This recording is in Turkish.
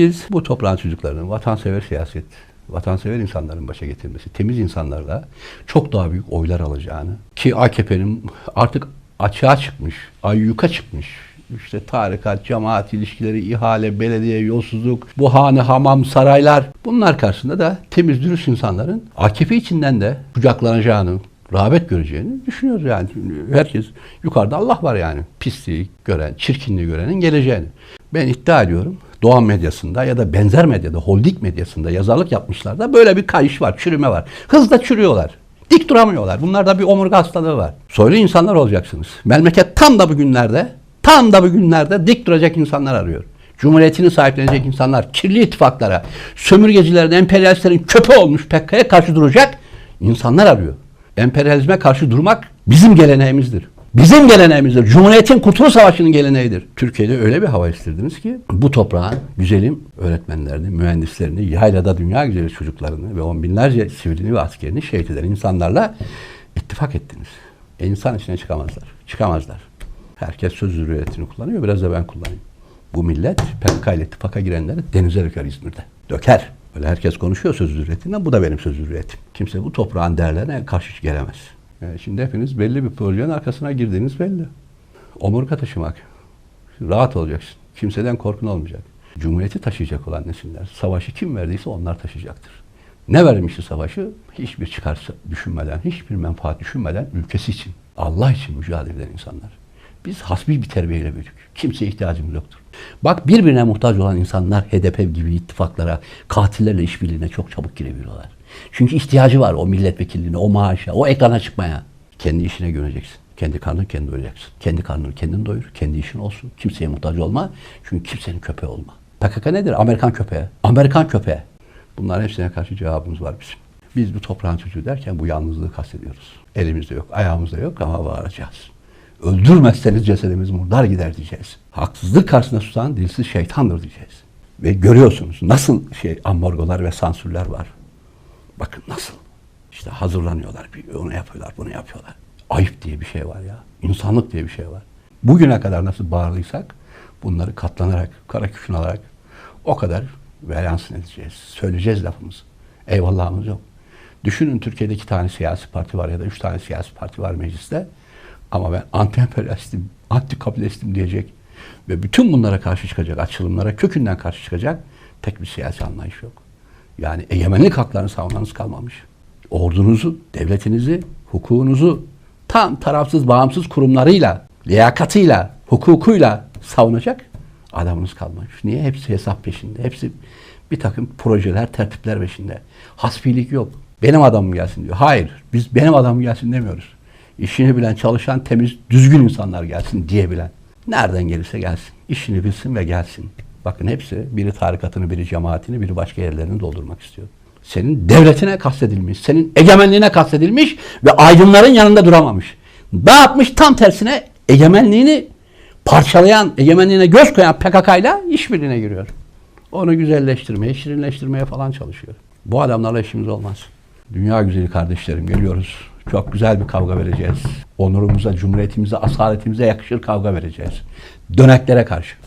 Biz bu toprağın çocuklarının vatansever siyaset, vatansever insanların başa getirmesi, temiz insanlarla çok daha büyük oylar alacağını ki AKP'nin artık açığa çıkmış, ayyuka çıkmış işte tarikat, cemaat ilişkileri, ihale, belediye, yolsuzluk, bu hane, hamam, saraylar bunlar karşısında da temiz, dürüst insanların AKP içinden de kucaklanacağını, rağbet göreceğini düşünüyoruz yani. Herkes yukarıda Allah var yani. Pisliği gören, çirkinliği görenin geleceğini. Ben iddia ediyorum Doğan medyasında ya da benzer medyada, holding medyasında yazarlık yapmışlar da böyle bir kayış var, çürüme var. Hızla çürüyorlar. Dik duramıyorlar. Bunlarda bir omurga hastalığı var. Soylu insanlar olacaksınız. Memleket tam da bugünlerde, tam da bugünlerde dik duracak insanlar arıyor. Cumhuriyetini sahiplenecek insanlar, kirli ittifaklara, sömürgecilerin, emperyalistlerin köpe olmuş PKK'ya karşı duracak insanlar arıyor. Emperyalizme karşı durmak bizim geleneğimizdir. Bizim geleneğimizdir. Cumhuriyetin Kurtuluş Savaşı'nın geleneğidir. Türkiye'de öyle bir hava istirdiniz ki bu toprağın güzelim öğretmenlerini, mühendislerini, yaylada dünya güzeli çocuklarını ve on binlerce sivilini ve askerini şehit eden insanlarla ittifak ettiniz. E insan içine çıkamazlar. Çıkamazlar. Herkes söz hürriyetini kullanıyor. Biraz da ben kullanayım. Bu millet PKK ile ittifaka girenleri denize döker İzmir'de. Döker. Böyle herkes konuşuyor söz hürriyetinden. Bu da benim söz hürriyetim. Kimse bu toprağın değerlerine karşı gelemez. Yani şimdi hepiniz belli bir projenin arkasına girdiğiniz belli. Omurga taşımak. Rahat olacaksın. Kimseden korkun olmayacak. Cumhuriyeti taşıyacak olan nesiller. Savaşı kim verdiyse onlar taşıyacaktır. Ne vermişti savaşı? Hiçbir çıkar düşünmeden, hiçbir menfaat düşünmeden ülkesi için, Allah için mücadele eden insanlar. Biz hasbi bir terbiyeyle büyüdük. Kimseye ihtiyacımız yoktur. Bak birbirine muhtaç olan insanlar HDP gibi ittifaklara, katillerle işbirliğine çok çabuk girebiliyorlar. Çünkü ihtiyacı var o milletvekilliğine, o maaşa, o ekrana çıkmaya. Kendi işine göreceksin. Kendi karnını kendi doyuracaksın. Kendi karnını kendin doyur. Kendi işin olsun. Kimseye muhtaç olma. Çünkü kimsenin köpeği olma. PKK nedir? Amerikan köpeği. Amerikan köpeği. Bunların hepsine karşı cevabımız var bizim. Biz bu toprağın çocuğu derken bu yalnızlığı kastediyoruz. Elimizde yok, ayağımızda yok ama bağıracağız. Öldürmezseniz cesedimiz murdar gider diyeceğiz. Haksızlık karşısında susan dilsiz şeytandır diyeceğiz. Ve görüyorsunuz nasıl şey ambargolar ve sansürler var. Bakın nasıl. İşte hazırlanıyorlar, bir onu yapıyorlar, bunu yapıyorlar. Ayıp diye bir şey var ya. İnsanlık diye bir şey var. Bugüne kadar nasıl bağırlıysak bunları katlanarak, kara küşün alarak o kadar veryansın edeceğiz. Söyleyeceğiz lafımız. Eyvallahımız yok. Düşünün Türkiye'de iki tane siyasi parti var ya da üç tane siyasi parti var mecliste. Ama ben anti-emperyalistim, anti-kapitalistim diyecek ve bütün bunlara karşı çıkacak, açılımlara kökünden karşı çıkacak tek bir siyasi anlayış yok. Yani egemenlik haklarını savunmanız kalmamış. Ordunuzu, devletinizi, hukukunuzu tam tarafsız, bağımsız kurumlarıyla, liyakatıyla, hukukuyla savunacak adamınız kalmamış. Niye? Hepsi hesap peşinde. Hepsi bir takım projeler, tertipler peşinde. Hasbilik yok. Benim adamım gelsin diyor. Hayır. Biz benim adamım gelsin demiyoruz. İşini bilen, çalışan, temiz, düzgün insanlar gelsin diyebilen. Nereden gelirse gelsin. İşini bilsin ve gelsin. Bakın hepsi biri tarikatını, biri cemaatini, biri başka yerlerini doldurmak istiyor. Senin devletine kastedilmiş, senin egemenliğine kastedilmiş ve aydınların yanında duramamış. Dağıtmış tam tersine egemenliğini parçalayan, egemenliğine göz koyan PKK ile işbirliğine giriyor. Onu güzelleştirmeye, şirinleştirmeye falan çalışıyor. Bu adamlarla işimiz olmaz. Dünya güzeli kardeşlerim geliyoruz. Çok güzel bir kavga vereceğiz. Onurumuza, cumhuriyetimize, asaletimize yakışır kavga vereceğiz. Döneklere karşı.